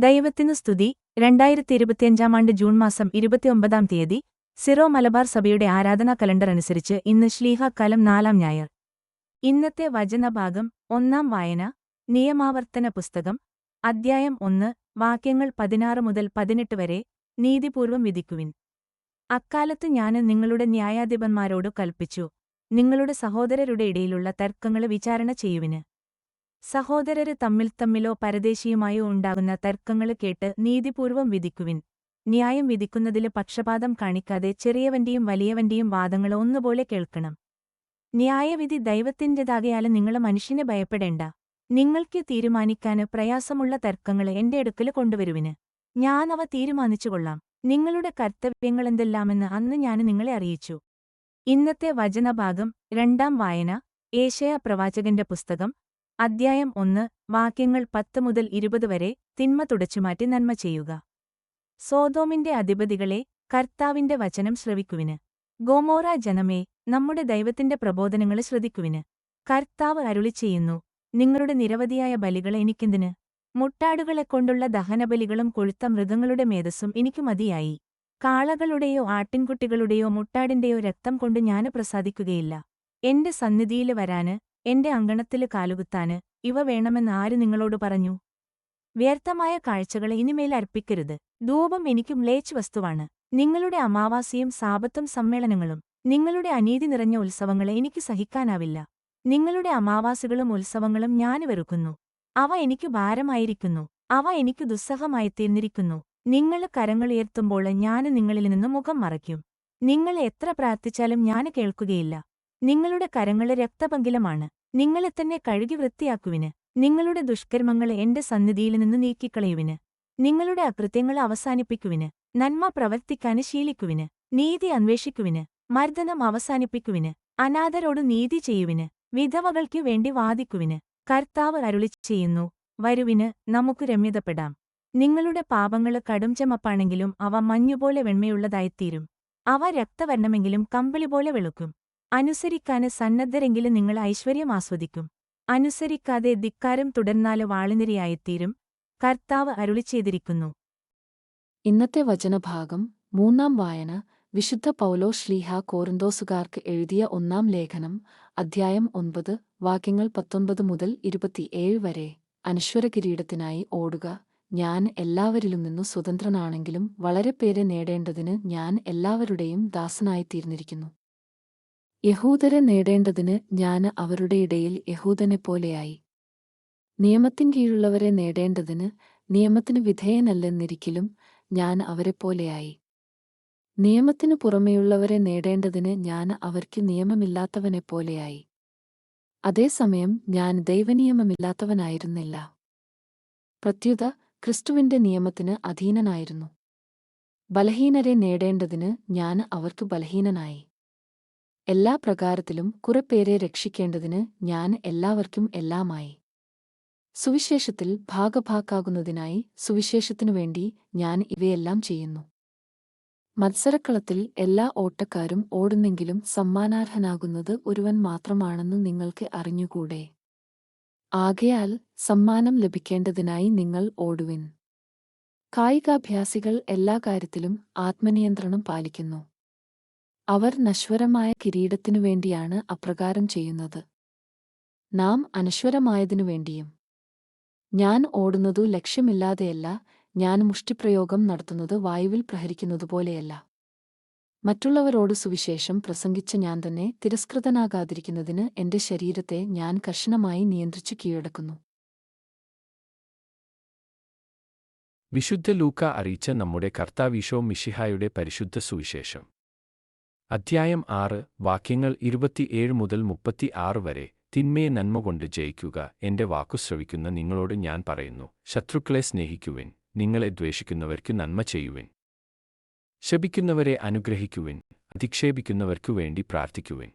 ദൈവത്തിനു സ്തുതി. രണ്ടായിരത്തി ഇരുപത്തിയഞ്ചാം ആണ്ട് ജൂൺ മാസം ഇരുപത്തിയൊമ്പതാം തീയതി സിറോ മലബാർ സഭയുടെ ആരാധനാ കലണ്ടർ അനുസരിച്ച് ഇന്ന് ശ്ലീഹ കലം നാലാം ഞായർ. ഇന്നത്തെ വചനഭാഗം ഒന്നാം വായന നിയമാവർത്തന പുസ്തകം അദ്ധ്യായം ഒന്ന് വാക്യങ്ങൾ പതിനാറ് മുതൽ പതിനെട്ട് വരെ നീതിപൂർവം വിധിക്കുവിൻ. അക്കാലത്ത് ഞാൻ നിങ്ങളുടെ ന്യായാധിപന്മാരോട് കൽപ്പിച്ചു നിങ്ങളുടെ സഹോദരരുടെ ഇടയിലുള്ള തർക്കങ്ങൾ വിചാരണ ചെയ്യുവിന്. സഹോദരര് തമ്മിൽ തമ്മിലോ പരദേശിയുമായോ ഉണ്ടാകുന്ന തർക്കങ്ങൾ കേട്ട് നീതിപൂർവം വിധിക്കുവിൻ. ന്യായം വിധിക്കുന്നതിൽ പക്ഷപാതം കാണിക്കാതെ ചെറിയവന്റെയും വലിയവന്റെയും വാദങ്ങൾ ഒന്നുപോലെ കേൾക്കണം. ന്യായവിധി ദൈവത്തിന്റെതാകയാൽ നിങ്ങൾ മനുഷ്യനെ ഭയപ്പെടേണ്ട. നിങ്ങൾക്ക് തീരുമാനിക്കാന് പ്രയാസമുള്ള തർക്കങ്ങൾ എന്റെ അടുക്കൽ കൊണ്ടുവരുവിന്. ഞാനവ തീരുമാനിച്ചുകൊള്ളാം നിങ്ങളുടെ കർത്തവ്യങ്ങളെന്തെല്ലാമെന്ന് അന്ന് ഞാൻ നിങ്ങളെ അറിയിച്ചു. ഇന്നത്തെ വചനഭാഗം രണ്ടാം വായന ഏഷയ പ്രവാചകന്റെ പുസ്തകം അദ്ധ്യായം ഒന്ന് വാക്യങ്ങൾ പത്ത് മുതൽ ഇരുപത് വരെ തിന്മ തുടച്ചുമാറ്റി നന്മ ചെയ്യുക. സോതോമിന്റെ അധിപതികളെ കർത്താവിന്റെ വചനം ശ്രവിക്കുവിന്. ഗോമോറ ജനമേ നമ്മുടെ ദൈവത്തിന്റെ പ്രബോധനങ്ങളെ ശ്രദ്ധിക്കുവിന്. കർത്താവ് അരുളി ചെയ്യുന്നു നിങ്ങളുടെ നിരവധിയായ ബലികൾ എനിക്കെന്തിന്? മുട്ടാടുകളെക്കൊണ്ടുള്ള ദഹനബലികളും കൊഴുത്ത മൃഗങ്ങളുടെ മേധസ്സും എനിക്കു മതിയായി. കാളകളുടെയോ ആട്ടിൻകുട്ടികളുടെയോ മുട്ടാടിന്റെയോ രക്തം കൊണ്ട് ഞാൻ പ്രസാദിക്കുകയില്ല. എന്റെ സന്നിധിയിൽ വരാന് എന്റെ അങ്കണത്തിൽ കാലുകുത്താന് ഇവ വേണമെന്ന് ആര് നിങ്ങളോട് പറഞ്ഞു? വ്യർത്ഥമായ കാഴ്ചകളെ ഇനിമേൽ അർപ്പിക്കരുത്. ധൂപം എനിക്കും ലേച്ച് വസ്തുവാണ്. നിങ്ങളുടെ അമാവാസിയും സാപത്തും സമ്മേളനങ്ങളും നിങ്ങളുടെ അനീതി നിറഞ്ഞ ഉത്സവങ്ങളെ എനിക്ക് സഹിക്കാനാവില്ല. നിങ്ങളുടെ അമാവാസികളും ഉത്സവങ്ങളും ഞാൻ വെറുക്കുന്നു. അവ എനിക്ക് ഭാരമായിരിക്കുന്നു. അവ എനിക്ക് എനിക്കു ദുസ്സഹമായിത്തീർന്നിരിക്കുന്നു നിങ്ങൾ കരങ്ങളുയർത്തുമ്പോൾ ഞാൻ നിങ്ങളിൽ നിന്ന് മുഖം മറയ്ക്കും. നിങ്ങൾ എത്ര പ്രാർത്ഥിച്ചാലും ഞാൻ കേൾക്കുകയില്ല. നിങ്ങളുടെ കരങ്ങൾ രക്തപങ്കിലമാണ്. നിങ്ങളെ തന്നെ കഴുകി വൃത്തിയാക്കുവിന്. നിങ്ങളുടെ ദുഷ്കർമ്മങ്ങളെ എന്റെ സന്നിധിയിൽ നിന്ന് നീക്കിക്കളയുവിന്. നിങ്ങളുടെ അകൃത്യങ്ങൾ അവസാനിപ്പിക്കുവിന്. നന്മ പ്രവർത്തിക്കാന് ശീലിക്കുവിന്. നീതി അന്വേഷിക്കുവിന്. മർദ്ദനം അവസാനിപ്പിക്കുവിന്. അനാഥരോട് നീതി ചെയ്യുവിന്. വിധവകൾക്കു വേണ്ടി വാദിക്കുവിന്. കർത്താവ് അരുളി ചെയ്യുന്നു. വരുവിന് നമുക്ക് രമ്യതപ്പെടാം. നിങ്ങളുടെ പാപങ്ങൾ കടുംചമപ്പാണെങ്കിലും അവ മഞ്ഞുപോലെ വെണ്മയുള്ളതായിത്തീരും. അവ രക്തവർണമെങ്കിലും കമ്പിളിപോലെ വെളുക്കും. അനുസരിക്കാന് സന്നദ്ധരെങ്കിലും നിങ്ങൾ ഐശ്വര്യം ആസ്വദിക്കും. അനുസരിക്കാതെ ധിക്കാരം തുടർന്നാൽ വാളിനിരയായിത്തീരും. കർത്താവ് അരുളി ചെയ്തിരിക്കുന്നു. ഇന്നത്തെ വചനഭാഗം മൂന്നാം വായന വിശുദ്ധ പൗലോ ശ്ലീഹ കോറിന്തോസുകാർക്ക് എഴുതിയ ഒന്നാം ലേഖനം അധ്യായം ഒൻപത് വാക്യങ്ങൾ പത്തൊൻപത് മുതൽ ഇരുപത്തിയേഴ് വരെ. അനശ്വര കിരീടത്തിനായി ഓടുക. ഞാൻ എല്ലാവരിലും നിന്നു സ്വതന്ത്രനാണെങ്കിലും വളരെ പേരെ നേടേണ്ടതിന് ഞാൻ എല്ലാവരുടെയും ദാസനായിത്തീർന്നിരിക്കുന്നു. യഹൂദരെ നേടേണ്ടതിന് ഞാൻ അവരുടെ ഇടയിൽ യഹൂദനെ പോലെയായി നിയമത്തിൻ കീഴുള്ളവരെ നേടേണ്ടതിന് നിയമത്തിന് വിധേയനല്ലെന്നിരിക്കലും ഞാൻ അവരെപ്പോലെയായി. നിയമത്തിനു പുറമെയുള്ളവരെ നേടേണ്ടതിന് ഞാൻ അവർക്ക് നിയമമില്ലാത്തവനെ പോലെയായി അതേസമയം ഞാൻ ദൈവനിയമമില്ലാത്തവനായിരുന്നില്ല. പ്രത്യുത ക്രിസ്തുവിന്റെ നിയമത്തിന് അധീനനായിരുന്നു. ബലഹീനരെ നേടേണ്ടതിന് ഞാൻ അവർക്ക് ബലഹീനനായി. എല്ലാ പ്രകാരത്തിലും കുറെപ്പേരെ രക്ഷിക്കേണ്ടതിന് ഞാൻ എല്ലാവർക്കും എല്ലാമായി. സുവിശേഷത്തിൽ ഭാഗഭാക്കാകുന്നതിനായി സുവിശേഷത്തിനു വേണ്ടി ഞാൻ ഇവയെല്ലാം ചെയ്യുന്നു. മത്സരക്കളത്തിൽ എല്ലാ ഓട്ടക്കാരും ഓടുന്നെങ്കിലും സമ്മാനാർഹനാകുന്നത് ഒരുവൻ മാത്രമാണെന്ന് നിങ്ങൾക്ക് അറിഞ്ഞുകൂടെ? ആകയാൽ സമ്മാനം ലഭിക്കേണ്ടതിനായി നിങ്ങൾ ഓടുവിൻ. കായികാഭ്യാസികൾ എല്ലാ കാര്യത്തിലും ആത്മനിയന്ത്രണം പാലിക്കുന്നു. അവർ നശ്വരമായ കിരീടത്തിനു വേണ്ടിയാണ് അപ്രകാരം ചെയ്യുന്നത്. നാം അനശ്വരമായതിനു വേണ്ടിയും. ഞാൻ ഓടുന്നതു ലക്ഷ്യമില്ലാതെയല്ല ഞാൻ മുഷ്ടിപ്രയോഗം നടത്തുന്നത് വായുവിൽ പ്രഹരിക്കുന്നതുപോലെയല്ല മറ്റുള്ളവരോട് സുവിശേഷം പ്രസംഗിച്ച ഞാൻ തന്നെ തിരസ്കൃതനാകാതിരിക്കുന്നതിന് എന്റെ ശരീരത്തെ ഞാൻ കർശനമായി നിയന്ത്രിച്ചു കീഴടക്കുന്നു. വിശുദ്ധ ലൂക്ക അറിയിച്ച നമ്മുടെ കർത്താവീശോ മിഷിഹായുടെ പരിശുദ്ധ സുവിശേഷം. അധ്യായം ആറ് വാക്യങ്ങൾ ഇരുപത്തിയേഴ് മുതൽ മുപ്പത്തി ആറ് വരെ. തിന്മയെ നന്മ കൊണ്ട് ജയിക്കുക. എന്റെ വാക്കു ശ്രവിക്കുന്ന നിങ്ങളോട് ഞാൻ പറയുന്നു. ശത്രുക്കളെ സ്നേഹിക്കുവിൻ. നിങ്ങളെ ദ്വേഷിക്കുന്നവർക്ക് നന്മ ചെയ്യുവിൻ. ശപിക്കുന്നവരെ അനുഗ്രഹിക്കുവിൻ. അധിക്ഷേപിക്കുന്നവർക്കു വേണ്ടി പ്രാർത്ഥിക്കുവിൻ.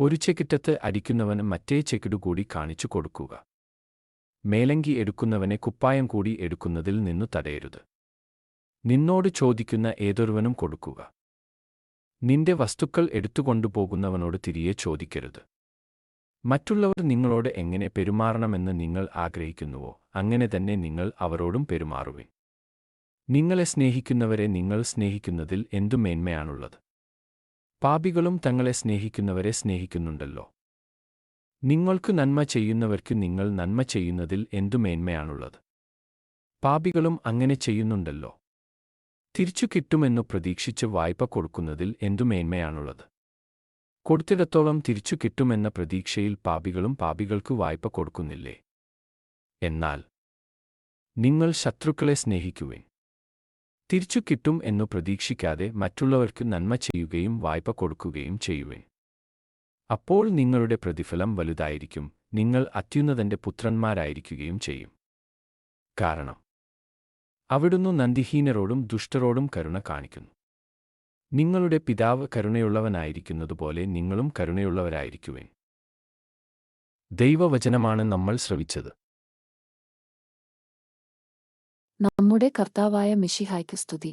ഒരു ചെക്കിറ്റത്ത് അടിക്കുന്നവന് മറ്റേ ചെക്കിടുകൂടി കാണിച്ചു കൊടുക്കുക. മേലങ്കി എടുക്കുന്നവനെ കുപ്പായം കൂടി എടുക്കുന്നതിൽ നിന്നു തടയരുത്. നിന്നോട് ചോദിക്കുന്ന ഏതൊരുവനും കൊടുക്കുക. നിന്റെ വസ്തുക്കൾ എടുത്തുകൊണ്ടുപോകുന്നവനോട് തിരികെ ചോദിക്കരുത്. മറ്റുള്ളവർ നിങ്ങളോട് എങ്ങനെ പെരുമാറണമെന്ന് നിങ്ങൾ ആഗ്രഹിക്കുന്നുവോ അങ്ങനെ തന്നെ നിങ്ങൾ അവരോടും പെരുമാറുവിൻ. നിങ്ങളെ സ്നേഹിക്കുന്നവരെ നിങ്ങൾ സ്നേഹിക്കുന്നതിൽ എന്തു മേന്മയാണുള്ളത്? പാപികളും തങ്ങളെ സ്നേഹിക്കുന്നവരെ സ്നേഹിക്കുന്നുണ്ടല്ലോ. നിങ്ങൾക്ക് നന്മ ചെയ്യുന്നവർക്ക് നിങ്ങൾ നന്മ ചെയ്യുന്നതിൽ എന്തു മേന്മയാണുള്ളത്? പാപികളും അങ്ങനെ ചെയ്യുന്നുണ്ടല്ലോ. തിരിച്ചു കിട്ടുമെന്നു പ്രതീക്ഷിച്ച് വായ്പ കൊടുക്കുന്നതിൽ എന്തു മേന്മയാണുള്ളത്? കൊടുത്തിടത്തോളം തിരിച്ചു കിട്ടുമെന്ന പ്രതീക്ഷയിൽ പാപികളും പാപികൾക്കു വായ്പ കൊടുക്കുന്നില്ലേ? എന്നാൽ നിങ്ങൾ ശത്രുക്കളെ സ്നേഹിക്കുവിൻ. തിരിച്ചു കിട്ടും എന്നു പ്രതീക്ഷിക്കാതെ മറ്റുള്ളവർക്ക് നന്മ ചെയ്യുകയും വായ്പ കൊടുക്കുകയും ചെയ്യുവിൻ. അപ്പോൾ നിങ്ങളുടെ പ്രതിഫലം വലുതായിരിക്കും നിങ്ങൾ അത്യുന്നതന്റെ പുത്രന്മാരായിരിക്കുകയും ചെയ്യും. കാരണം അവിടുന്ന് നന്ദിഹീനരോടും ദുഷ്ടരോടും കരുണ കാണിക്കുന്നു. നിങ്ങളുടെ പിതാവ് കരുണയുള്ളവനായിരിക്കുന്നതുപോലെ നിങ്ങളും കരുണയുള്ളവരായിരിക്കുവിൻ. ദൈവവചനമാണ് നമ്മൾ ശ്രവിച്ചത്. നമ്മുടെ കർത്താവായ മിഷിഹായ്ക്ക് സ്തുതി.